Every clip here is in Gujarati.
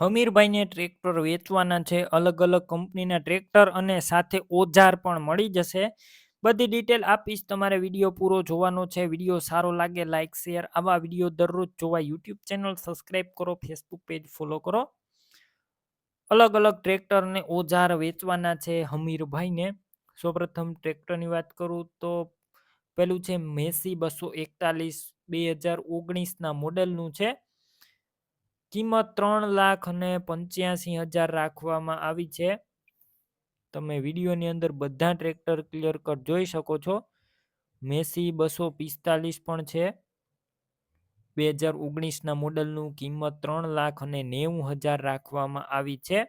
હમીરભાઈને ટ્રેક્ટર વેચવાના છે. અલગ અલગ કંપનીના ટ્રેક્ટર અને સાથે ઓજાર પણ મળી જશે. બધી ડિટેલ આપીશ. તમારે વીડિયો પૂરો જોવાનો છે. વીડિયો સારો લાગે લાઇક શેર, આવા વીડિયો દરરોજ જોવા યુટ્યુબ ચેનલ સબસ્ક્રાઈબ કરો, ફેસબુક પેજ ફોલો કરો. અલગ અલગ ટ્રેક્ટરને ઓજાર વેચવાના છે હમીરભાઈને. સૌપ્રથમ ટ્રેક્ટરની વાત કરું તો પેલું છે મેસી બસો એકતાલીસ, બે હજાર ઓગણીસના મોડેલનું છે. કિંમત ત્રણ લાખ અને પંચ્યાસી હજાર રાખવામાં આવી છે. તમે વિડીયોની અંદર બધા ટ્રેક્ટર ક્લિયર કટ જોઈ શકો છો. મેસી બસો પિસ્તાલીસ પણ છે. બે હજાર ઓગણીસના મોડલનું કિંમત ત્રણ લાખ અને નેવું હજાર રાખવામાં આવી છે.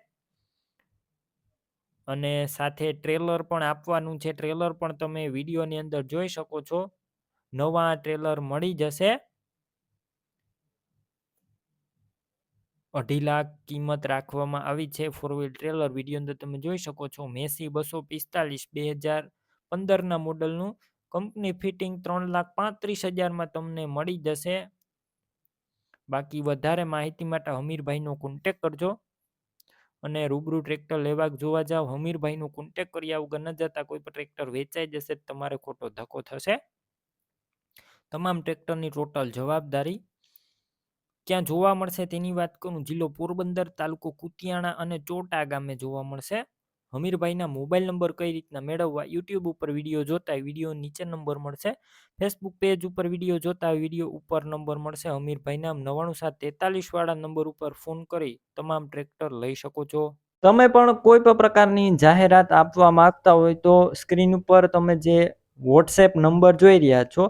અને સાથે ટ્રેલર પણ આપવાનું છે. ટ્રેલર પણ તમે વિડીયોની અંદર જોઈ શકો છો. નવા ટ્રેલર મળી જશે. અઢી લાખ કિંમત રાખવામાં આવી છે. ફોર વ્હીલ ટ્રેલર વીડિયો અંદર તમે જોઈ શકો છો. મેસી બસો પિસ્તાલીસ, બે હજાર પંદરના મોડલનું કંપની ફિટિંગ ત્રણ લાખ પાંત્રીસ હજારમાં તમને મળી જશે. બાકી વધારે માહિતી માટે હમીરભાઈનો કોન્ટેક કરજો અને રૂબરૂ ટ્રેક્ટર લેવા જોવા જાવ. હમીરભાઈનો કોન્ટેક કર્યા વગર ન જતા કોઈ પણ ટ્રેક્ટર વેચાઈ જશે તમારે ખોટો ધક્કો થશે. તમામ ટ્રેક્ટરની ટોટલ જવાબદારી ક્યાં જોવા મળશે તેની વાત કરું, જિલ્લો પોરબંદર તાલુકો કુતિયાણા અને ચોટા ગામે જોવા મળશે. હમીરભાઈના મોબાઈલ નંબર કઈ રીતના મેળવવા, યુટ્યુબ ઉપર વીડિયો જોતા વીડિયો નીચે નંબર મળશે. ફેસબુક પેજ ઉપર વીડિયો જોતા વીડિયો ઉપર નંબર મળશે. હમીરભાઈના નવાણું સાત તેતાલીસ વાળા નંબર ઉપર ફોન કરી તમામ ટ્રેક્ટર લઈ શકો છો. તમે પણ કોઈ પણ પ્રકારની જાહેરાત આપવા માંગતા હોય તો સ્ક્રીન ઉપર તમે જે વોટ્સએપ નંબર જોઈ રહ્યા છો